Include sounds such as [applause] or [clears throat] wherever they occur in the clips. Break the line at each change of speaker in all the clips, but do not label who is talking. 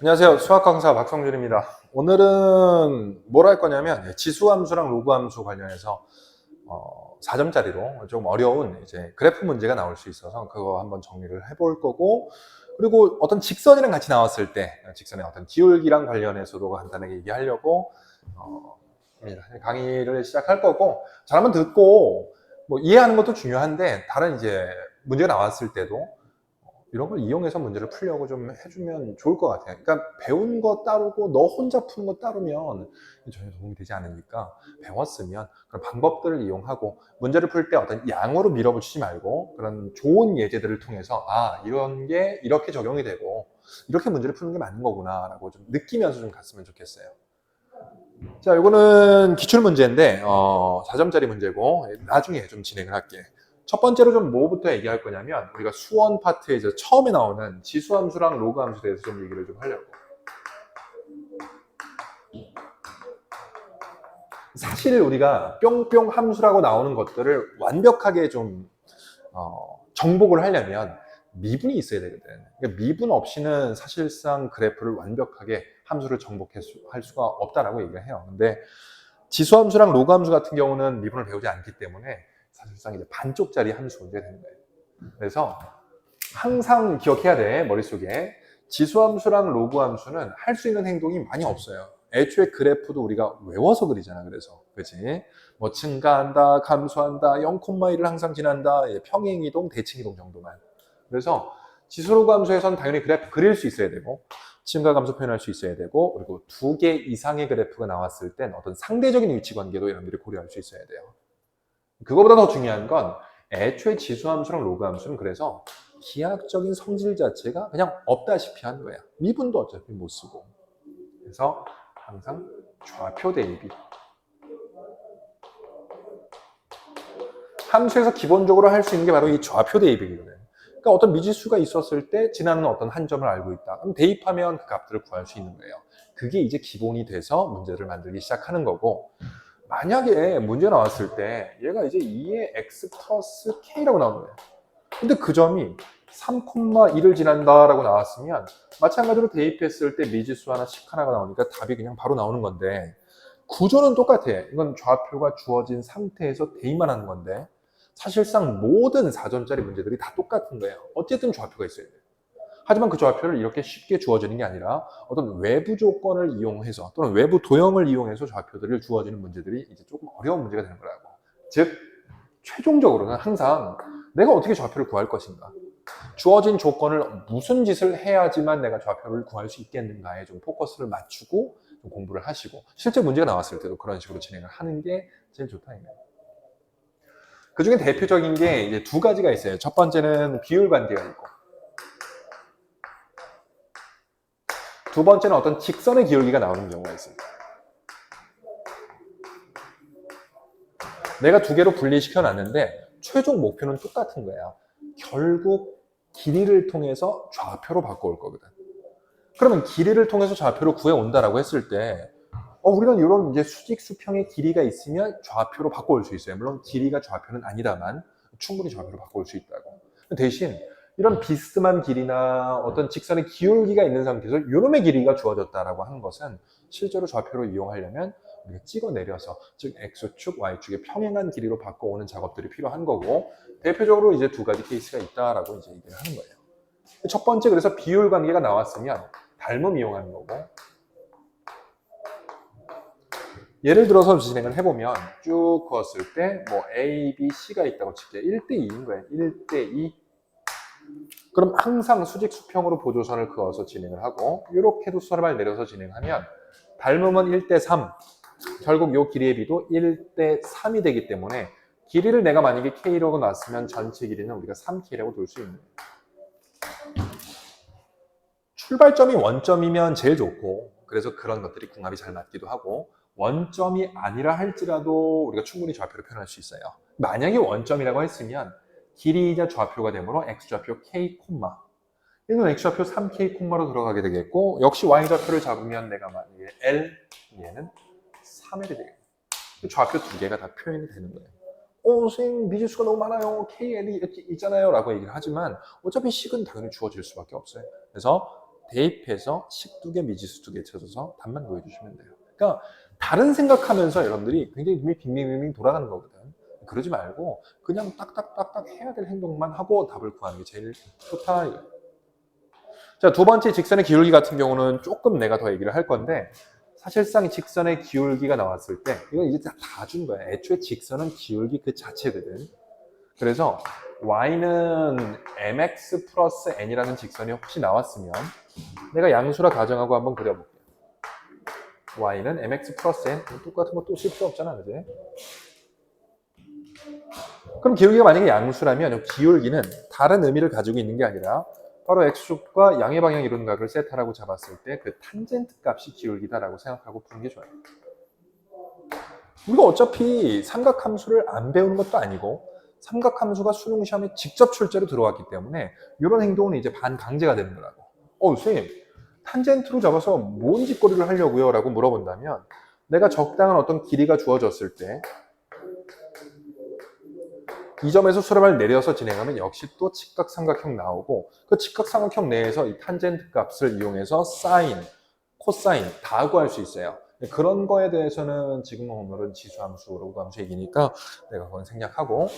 안녕하세요. 수학 강사 박성준입니다. 오늘은 뭘 할 거냐면 지수 함수랑 로그 함수 관련해서 어, 4점짜리로 좀 어려운 이제 그래프 문제가 나올 수 있어서 그거 한번 정리를 해볼 거고 그리고 어떤 직선이랑 같이 나왔을 때 직선의 어떤 기울기랑 관련해서도 간단하게 얘기하려고 어, 강의를 시작할 거고 잘 한번 듣고 뭐 이해하는 것도 중요한데 다른 이제 문제가 나왔을 때도 이런 걸 이용해서 문제를 풀려고 좀 해주면 좋을 것 같아요. 그러니까 배운 거 따르고 너 혼자 푸는 거 따르면 전혀 도움이 되지 않으니까 배웠으면 그런 방법들을 이용하고 문제를 풀 때 어떤 양으로 밀어붙이지 말고 그런 좋은 예제들을 통해서 아 이런 게 이렇게 적용이 되고 이렇게 문제를 푸는 게 맞는 거구나라고 좀 느끼면서 좀 갔으면 좋겠어요. 자, 이거는 기출 문제인데 어, 4점짜리 문제고 나중에 좀 진행을 할게. 첫 번째로 좀 뭐부터 얘기할 거냐면 우리가 수원 파트에서 처음에 나오는 지수함수랑 로그함수에 대해서 좀 얘기를 좀 하려고. 사실 우리가 뿅뿅 함수라고 나오는 것들을 완벽하게 좀 어, 정복을 하려면 미분이 있어야 되거든. 그러니까 미분 없이는 사실상 그래프를 완벽하게 함수를 정복할 수가 없다라고 얘기를 해요. 근데 지수함수랑 로그함수 같은 경우는 미분을 배우지 않기 때문에 사실상 이제 반쪽짜리 함수 문제가 되는 거예요. 그래서 항상 기억해야 돼 머릿속에 지수함수랑 로그함수는 할 수 있는 행동이 많이 없어요. 애초에 그래프도 우리가 외워서 그리잖아. 그래서 그렇지? 뭐 증가한다, 감소한다, 0,1을 항상 지난다, 평행이동, 대칭이동 정도만. 그래서 지수로그함수에서는 당연히 그래프 그릴 수 있어야 되고 증가 감소 표현할 수 있어야 되고 그리고 두 개 이상의 그래프가 나왔을 땐 어떤 상대적인 위치 관계도 여러분들이 고려할 수 있어야 돼요. 그거보다 더 중요한 건 애초에 지수함수랑 로그함수는 그래서 기하학적인 성질 자체가 그냥 없다시피 한 거야. 미분도 어차피 못 쓰고. 그래서 항상 좌표 대입이. 함수에서 기본적으로 할 수 있는 게 바로 이 좌표 대입이거든. 그러니까 어떤 미지수가 있었을 때 지나는 어떤 한 점을 알고 있다. 그럼 대입하면 그 값들을 구할 수 있는 거예요. 그게 이제 기본이 돼서 문제를 만들기 시작하는 거고 만약에 문제 나왔을 때 얘가 이제 2의 x 플러스 k라고 나오는 거예요. 근데 그 점이 3,1을 지난다라고 나왔으면 마찬가지로 대입했을 때 미지수 하나, 식 하나가 나오니까 답이 그냥 바로 나오는 건데 구조는 똑같아. 이건 좌표가 주어진 상태에서 대입만 하는 건데 사실상 모든 4점짜리 문제들이 다 똑같은 거예요. 어쨌든 좌표가 있어야 돼요. 하지만 그 좌표를 이렇게 쉽게 주어지는 게 아니라 어떤 외부 조건을 이용해서 또는 외부 도형을 이용해서 좌표들을 주어지는 문제들이 이제 조금 어려운 문제가 되는 거라고. 즉, 최종적으로는 항상 내가 어떻게 좌표를 구할 것인가. 주어진 조건을 무슨 짓을 해야지만 내가 좌표를 구할 수 있겠는가에 좀 포커스를 맞추고 좀 공부를 하시고 실제 문제가 나왔을 때도 그런 식으로 진행을 하는 게 제일 좋다. 이거예요. 그 중에 대표적인 게 이제 두 가지가 있어요. 첫 번째는 비율 관계가 있고, 두 번째는 어떤 직선의 기울기가 나오는 경우가 있습니다. 내가 두 개로 분리시켜 놨는데 최종 목표는 똑같은 거예요. 결국 길이를 통해서 좌표로 바꿔올 거거든. 그러면 길이를 통해서 좌표로 구해 온다라고 했을 때 어, 우리는 이런 이제 수직 수평의 길이가 있으면 좌표로 바꿔올 수 있어요. 물론 길이가 좌표는 아니다만 충분히 좌표로 바꿔올 수 있다고. 대신 이런 비스듬한 길이나 어떤 직선의 기울기가 있는 상태에서 이놈의 길이가 주어졌다라고 하는 것은 실제로 좌표로 이용하려면 우리가 찍어 내려서 즉 x축, y축의 평행한 길이로 바꿔오는 작업들이 필요한 거고 대표적으로 이제 두 가지 케이스가 있다라고 이제 얘기를 하는 거예요. 첫 번째 그래서 비율 관계가 나왔으면 닮음 이용하는 거고 예를 들어서 진행을 해보면 쭉 그었을 때 뭐 A, B, C가 있다고 칠게요. 1대 2인 거예요. 1대 2 그럼 항상 수직 수평으로 보조선을 그어서 진행을 하고 이렇게도 수선을 내려서 진행하면 닮음은 1대3 결국 이 길이의 비도 1대3이 되기 때문에 길이를 내가 만약에 K라고 놨으면 전체 길이는 우리가 3K라고 둘수 있는. 출발점이 원점이면 제일 좋고 그래서 그런 것들이 궁합이 잘 맞기도 하고 원점이 아니라 할지라도 우리가 충분히 좌표를 표현할 수 있어요. 만약에 원점이라고 했으면 길이이자 좌표가 되므로 x좌표 k, 얘는 x좌표 3k, 로 들어가게 되겠고 역시 y좌표를 잡으면 내가 만약에 l, 얘는 3L이 되겠네. 좌표 두 개가 다 표현이 되는 거예요. 어, 선생님, 미지수가 너무 많아요. KL이 있잖아요. 라고 얘기를 하지만 어차피 식은 당연히 주어질 수밖에 없어요. 그래서 대입해서 식 두 개, 미지수 두개 쳐줘서 답만 구해주시면 돼요. 그러니까 다른 생각하면서 여러분들이 굉장히 눈이 빙빙빙빙 돌아가는 거거든. 그러지 말고 그냥 딱딱딱딱 해야 될 행동만 하고 답을 구하는 게 제일 좋다. 자, 두 번째 직선의 기울기 같은 경우는 조금 내가 더 얘기를 할 건데 사실상 이 직선의 기울기가 나왔을 때 이건 이제 다 준 거야. 애초에 직선은 기울기 그 자체거든. 그래서 y는 mx 플러스 n이라는 직선이 혹시 나왔으면 내가 양수라 가정하고 한번 그려볼게요. y는 mx 플러스 n 똑같은 거 또 쓸 필요 없잖아, 그지? 그럼 기울기가 만약에 양수라면 이 기울기는 다른 의미를 가지고 있는 게 아니라 바로 x축과 양의 방향 이루는 각을 세타라고 잡았을 때 그 탄젠트 값이 기울기다라고 생각하고 푸는 게 좋아요. 우리가 어차피 삼각함수를 안 배우는 것도 아니고 삼각함수가 수능 시험에 직접 출제로 들어왔기 때문에 이런 행동은 이제 반강제가 되는 거라고. 어, 선생님, 탄젠트로 잡아서 뭔 짓거리를 하려고요? 라고 물어본다면 내가 적당한 어떤 길이가 주어졌을 때 이 점에서 수렴을 내려서 진행하면 역시 또 직각삼각형 나오고 그 직각삼각형 내에서 이 탄젠트 값을 이용해서 사인, 코사인 다 구할 수 있어요. 그런 거에 대해서는 지금 오늘은 지수함수, 로그함수 얘기니까 내가 그건 생략하고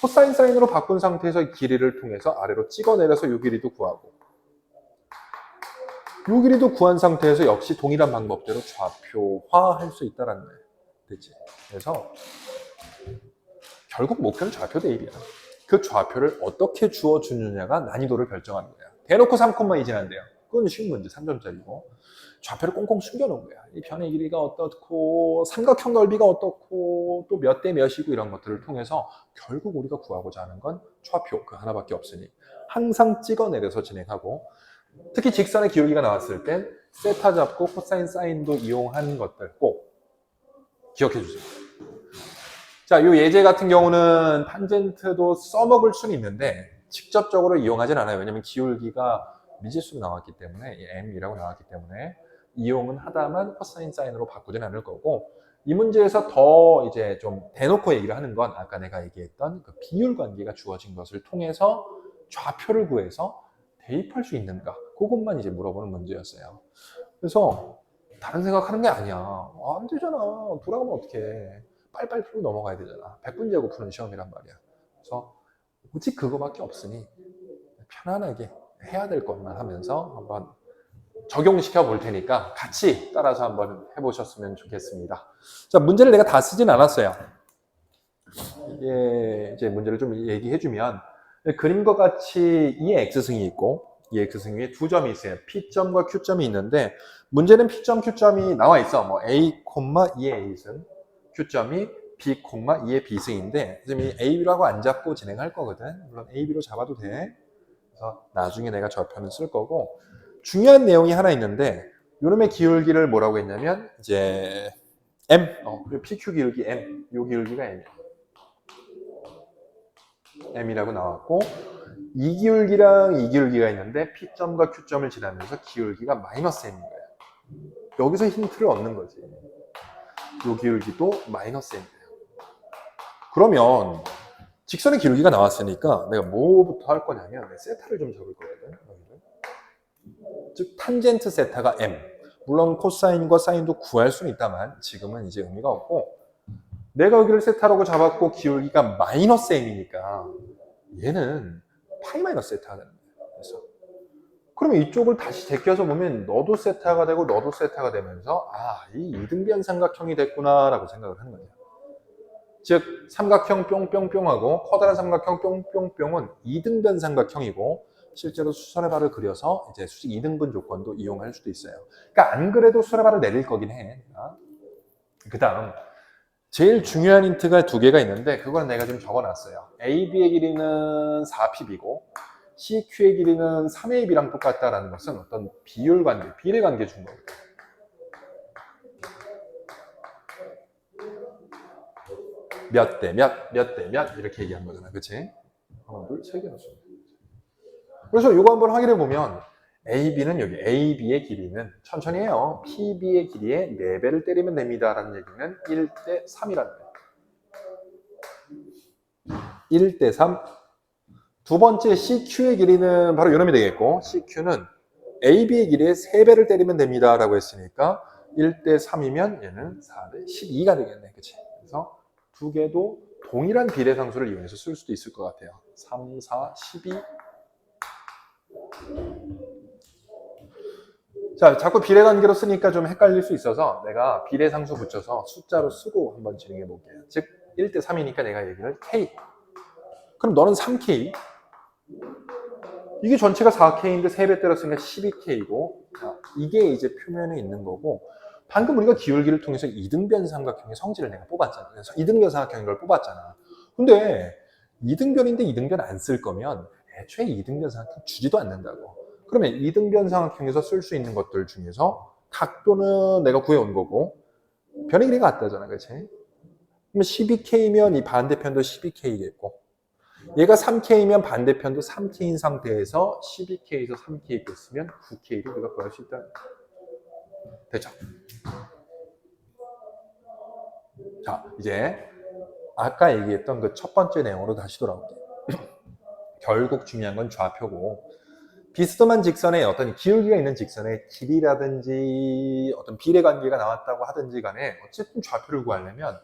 코사인 사인으로 바꾼 상태에서 이 길이를 통해서 아래로 찍어내려서 이 길이도 구하고 이 길이도 구한 상태에서 역시 동일한 방법대로 좌표화할 수 있다라는 거예요. 됐지? 그래서 결국 목표는 좌표 대입이야. 그 좌표를 어떻게 주어주느냐가 난이도를 결정하는 거야. 대놓고 3콤마 이진한대요. 그건 쉬운 문제, 3점짜리고. 좌표를 꽁꽁 숨겨놓은 거야. 이 변의 길이가 어떻고, 삼각형 넓이가 어떻고, 또 몇 대 몇이고 이런 것들을 통해서 결국 우리가 구하고자 하는 건 좌표, 그 하나밖에 없으니. 항상 찍어내려서 진행하고, 특히 직선의 기울기가 나왔을 땐 세타 잡고 코사인 사인도 이용하는 것들 꼭 기억해 주세요. 자, 이 예제 같은 경우는 탄젠트도 써먹을 수는 있는데 직접적으로 이용하진 않아요. 왜냐면 기울기가 미지수로 나왔기 때문에 이 m이라고 나왔기 때문에 이용은 하다만 코사인 사인으로 바꾸진 않을 거고 이 문제에서 더 이제 좀 대놓고 얘기를 하는 건 아까 내가 얘기했던 그 비율 관계가 주어진 것을 통해서 좌표를 구해서 대입할 수 있는가 그것만 이제 물어보는 문제였어요. 그래서 다른 생각하는 게 아니야. 아, 안 되잖아. 돌아가면 어떡해. 빨빨 풀고 넘어가야 되잖아. 100분 재고 푸는 시험이란 말이야. 그래서 오직 그거밖에 없으니 편안하게 해야 될 것만 하면서 한번 적용시켜 볼 테니까 같이 따라서 한번 해보셨으면 좋겠습니다. 자, 문제를 내가 다 쓰진 않았어요. 이게 이제 문제를 좀 얘기해 주면 그림과 같이 이 x승이 있고 이 x승 위에 두 점이 있어요. P점과 Q점이 있는데 문제는 P점, Q점이 나와 있어. 뭐 A, 2의 A승, Q점이 B, 2의 B승인데 지금 이 A, B라고 안 잡고 진행할 거거든. 물론 A, B로 잡아도 돼. 그래서 나중에 내가 좌표는 쓸 거고 중요한 내용이 하나 있는데 요놈의 기울기를 뭐라고 했냐면 이제 M, 어, 그리고 PQ 기울기 M, 요 기울기가 M. M이라고 나왔고 이 기울기랑 이 기울기가 있는데 P점과 Q점을 지나면서 기울기가 마이너스 M인 거예요. 여기서 힌트를 얻는 거지. 요 기울기도 마이너스 M이에요. 그러면 직선의 기울기가 나왔으니까 내가 뭐부터 할 거냐면 세타를 좀 적을 거거든. 여기를. 즉 탄젠트 세타가 M. 물론 코사인과 사인도 구할 수는 있다만 지금은 이제 의미가 없고 내가 여기를 세타라고 잡았고 기울기가 마이너스 M이니까 얘는 파이 마이너스 되는 거예요. 그래서 그러면 이쪽을 다시 제껴서 보면 너도 세타가 되고 너도 세타가 되면서 아, 이 이등변 삼각형이 됐구나라고 생각을 하는 거예요. 즉 삼각형 뿅뿅뿅하고 커다란 삼각형 뿅뿅뿅은 이등변 삼각형이고 실제로 수선의 발을 그려서 이제 수직 이등분 조건도 이용할 수도 있어요. 그러니까 안 그래도 수선의 발을 내릴 거긴 해. 그 다음 제일 중요한 힌트가 두 개가 있는데 그건 내가 좀 적어놨어요. AB의 길이는 4PB고 CQ의 길이는 3AB랑 똑같다라는 것은 어떤 비율 관계, 비례 관계 준 거예요. 몇대 몇, 몇 대 몇 이렇게 얘기한 거잖아. 그치? 하나, 둘, 세 개 넣었어. 그래서 이거 한번 확인해 보면 AB는 여기 AB의 길이는 천천히 해요. PB의 길이의 4배를 때리면 됩니다 라는 얘기는 1대 3이라는 거예요. 1대 3. 두 번째 CQ의 길이는 바로 이놈이 되겠고 CQ는 AB의 길이의 3배를 때리면 됩니다. 라고 했으니까 1대 3이면 얘는 4대 12가 되겠네. 그치? 그래서 두 개도 동일한 비례상수를 이용해서 쓸 수도 있을 것 같아요. 3, 4, 12. 자, 자꾸 비례관계로 쓰니까 좀 헷갈릴 수 있어서 내가 비례상수 붙여서 숫자로 쓰고 한번 진행해 볼게요. 즉, 1대 3이니까 내가 얘기를 K. 그럼 너는 3K. 이게 전체가 4K인데 3배 때렸으니까 12K고 이게 이제 표면에 있는 거고 방금 우리가 기울기를 통해서 이등변 삼각형의 성질을 내가 뽑았잖아. 그래서 이등변 삼각형인 걸 뽑았잖아. 근데 이등변인데 이등변 안 쓸 거면 애초에 이등변 삼각형 주지도 않는다고. 그러면 이등변 삼각형에서 쓸 수 있는 것들 중에서 각도는 내가 구해온 거고 변의 길이가 같다잖아. 그렇지? 그러면 12K면 이 반대편도 12K겠고 얘가 3K면 반대편도 3K인 상태에서 12K에서 3K 뺐으면 9K를 우리가 구할 수 있다. 됐죠? 자, 이제 아까 얘기했던 그 첫 번째 내용으로 다시 돌아올게요. [clears throat] 결국 중요한 건 좌표고 비스듬한 직선에 어떤 기울기가 있는 직선에 길이라든지 어떤 비례 관계가 나왔다고 하든지 간에 어쨌든 좌표를 구하려면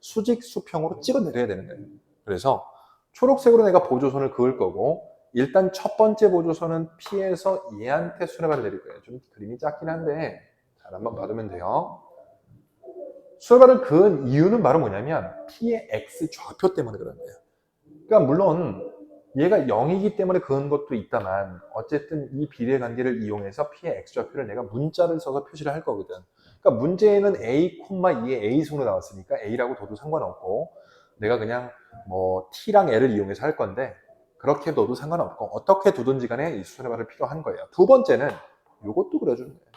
수직 수평으로 찍어 내려야 되는 거예요. 그래서 초록색으로 내가 보조선을 그을 거고 일단 첫 번째 보조선은 피해서 얘한테 수레바를 내릴 거예요. 좀 그림이 작긴 한데 잘 한번 봐두면 돼요. 수레바를 그은 이유는 바로 뭐냐면 P의 X 좌표 때문에 그런 거예요. 그러니까 물론 얘가 0이기 때문에 그은 것도 있다만 어쨌든 이 비례 관계를 이용해서 P의 X 좌표를 내가 문자를 써서 표시를 할 거거든. 그러니까 문제에는 A, 2의 A송으로 나왔으니까 A라고 둬도 상관없고 내가 그냥 뭐 T랑 L을 이용해서 할 건데 그렇게 둬도 상관없고 어떻게 두든지 간에 이 수레바를 필요한 거예요. 두 번째는 이것도 그려주는 거예요.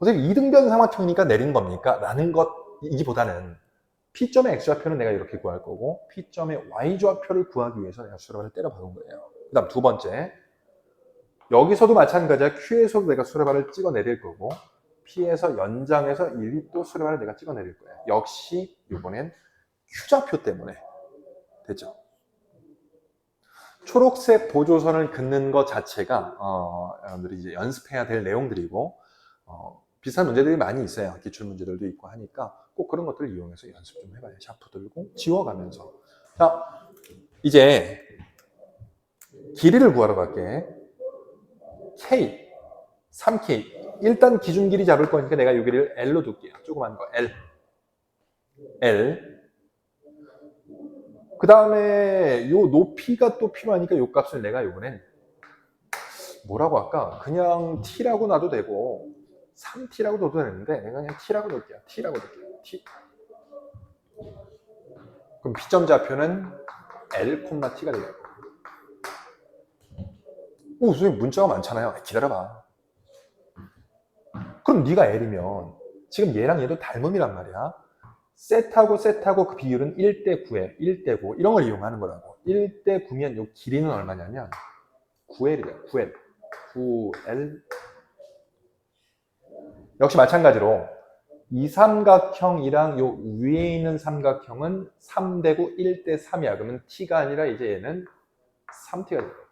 선생님 이등변 삼각형이니까 내린 겁니까? 라는 것이기보다는 P점의 X좌표는 내가 이렇게 구할 거고 P점의 Y좌표를 구하기 위해서 내가 수레바를 때려 박은 거예요. 그 다음 두 번째 여기서도 마찬가지야. Q에서도 내가 수레바를 찍어 내릴 거고 P에서 연장해서 1이 또 수레바를 내가 찍어 내릴 거예요. 역시 이번엔 Q좌표 때문에 됐죠. 초록색 보조선을 긋는 것 자체가 어, 여러분들이 이제 연습해야 될 내용들이고 어, 비슷한 문제들이 많이 있어요. 기출 문제들도 있고 하니까 꼭 그런 것들을 이용해서 연습 좀 해봐요. 샤프 들고 지워가면서. 자, 이제 길이를 구하러 갈게. K, 3K. 일단 기준 길이 잡을 거니까 내가 이 길이를 L로 둘게요. 조그만 거 L. L. 그 다음에 요 높이가 또 필요하니까 요 값을 내가 요번엔 뭐라고 할까? 그냥 T라고 놔도 되고 3T라고 둬도 되는데 내가 그냥 T라고 놓을게요. T라고 놓을게요. T. 그럼 P점 좌표는 L, T가 되겠고. 오, 선생님 문자가 많잖아요. 기다려봐. 그럼 네가 L이면 지금 얘랑 얘도 닮음이란 말이야. 셋하고 셋하고 그 비율은 1대 9에 1대 9 이런 걸 이용하는 거라고. 1대 9면 요 길이는 얼마냐면 9L이래요. 9L. 9L. 역시 마찬가지로 이 삼각형이랑 요 위에 있는 삼각형은 3대고 1대 3이야. 그러면 t가 아니라 이제 얘는 3t가 돼요.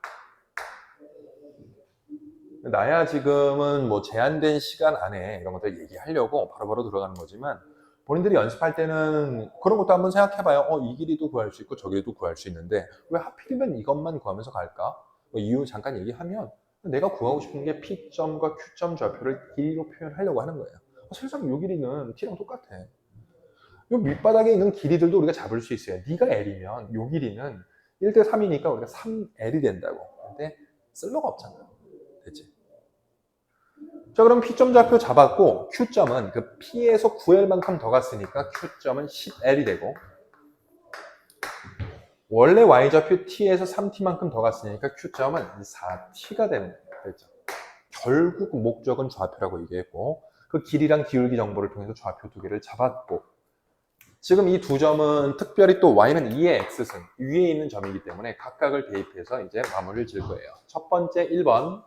나야 지금은 뭐 제한된 시간 안에 이런 것들 얘기하려고 바로 바로 들어가는 거지만 본인들이 연습할 때는 그런 것도 한번 생각해봐요. 어, 이 길이도 구할 수 있고 저 길이도 구할 수 있는데 왜 하필이면 이것만 구하면서 갈까? 뭐 이유 잠깐 얘기하면 내가 구하고 싶은 게 P점과 Q점 좌표를 길이로 표현하려고 하는 거예요. 어, 세상 요 길이는 T랑 똑같아. 요 밑바닥에 있는 길이들도 우리가 잡을 수 있어요. 네가 L이면 요 길이는 1대 3이니까 우리가 3L이 된다고. 근데 쓸모가 없잖아. 자, 그럼 P점 좌표 잡았고, Q점은 그 P에서 9L만큼 더 갔으니까 Q점은 10L이 되고, 원래 Y좌표 T에서 3T만큼 더 갔으니까 Q점은 4T가 되는 거죠. 결국 목적은 좌표라고 얘기했고, 그 길이랑 기울기 정보를 통해서 좌표 두 개를 잡았고, 지금 이 두 점은 특별히 또 Y는 2의 X승, 위에 있는 점이기 때문에 각각을 대입해서 이제 마무리를 질 거예요. 첫 번째 1번,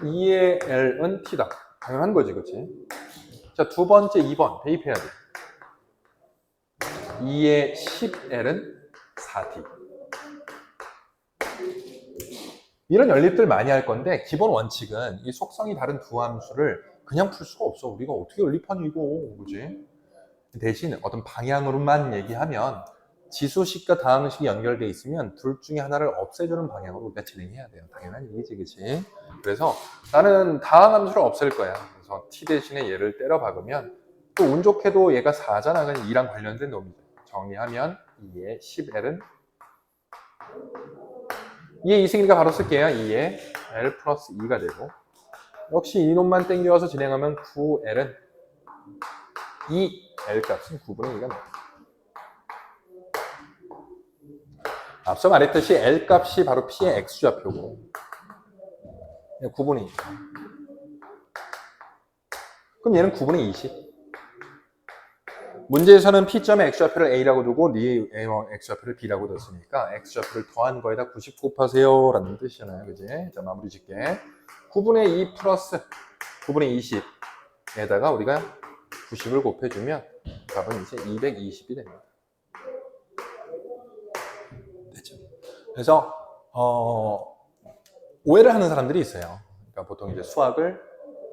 2의 L은 T다. 당연한 거지, 그치? 자, 두 번째 2번, 대입해야 돼. 2의 10L은 4T. 이런 연립들 많이 할 건데 기본 원칙은 이 속성이 다른 두 함수를 그냥 풀 수가 없어. 우리가 어떻게 연립하니 이거 그지? 대신 어떤 방향으로만 얘기하면 지수식과 다항식이 연결돼 있으면 둘 중에 하나를 없애주는 방향으로 우리가 진행해야 돼요. 당연한 얘기지, 그치? 그래서 나는 다항함수를 없앨 거야. 그래서 t 대신에 얘를 때려 박으면 또 운 좋게도 얘가 4잖아. 그냥 2랑 관련된 놈이죠. 정리하면 2의 10L은 2의 2승이니까 바로 쓸게요. 2의 L 플러스 2가 되고 역시 이놈만 땡겨서 진행하면 9L은 2L 값은 9분의 2가 나옵니다. 앞서 말했듯이 L 값이 바로 P의 X좌표고 9분의 2. 그럼 얘는 9분의 20. 문제에서는 P점의 X좌표를 A라고 두고 네 X좌표를 B라고 뒀으니까 X좌표를 더한 거에다 90 곱하세요 라는 뜻이잖아요. 그지? 자, 마무리 짓게. 9분의 2 플러스 9분의 20에다가 우리가 90을 곱해주면 값은 이제 220이 됩니다. 됐죠? 그래서 어, 오해를 하는 사람들이 있어요. 그러니까 보통 이제 수학을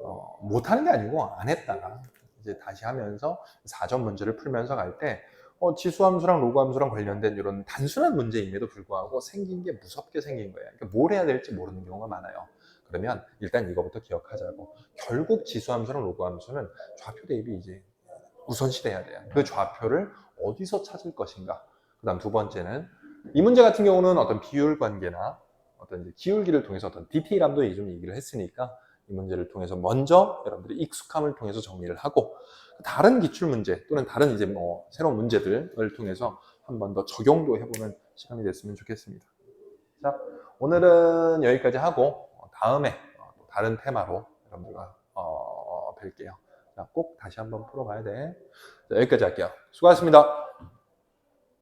어, 못하는 게 아니고 안 했다가 이제 다시 하면서 4점 문제를 풀면서 갈 때 어, 지수함수랑 로그함수랑 관련된 이런 단순한 문제임에도 불구하고 생긴 게 무섭게 생긴 거예요. 그러니까 뭘 해야 될지 모르는 경우가 많아요. 그러면 일단 이거부터 기억하자고. 결국 지수함수랑 로그함수는 좌표 대입이 이제 우선시 돼야 돼요. 그 좌표를 어디서 찾을 것인가. 그 다음 두 번째는 이 문제 같은 경우는 어떤 비율 관계나 어떤 기울기를 통해서 어떤 디테일함도 좀 얘기를 했으니까 이 문제를 통해서 먼저 여러분들이 익숙함을 통해서 정리를 하고 다른 기출 문제 또는 다른 이제 뭐 새로운 문제들을 통해서 한 번 더 적용도 해보는 시간이 됐으면 좋겠습니다. 자, 오늘은 여기까지 하고 다음에 또 다른 테마로 여러분들과 어, 뵐게요. 자, 꼭 다시 한번 풀어봐야 돼. 자, 여기까지 할게요. 수고하셨습니다.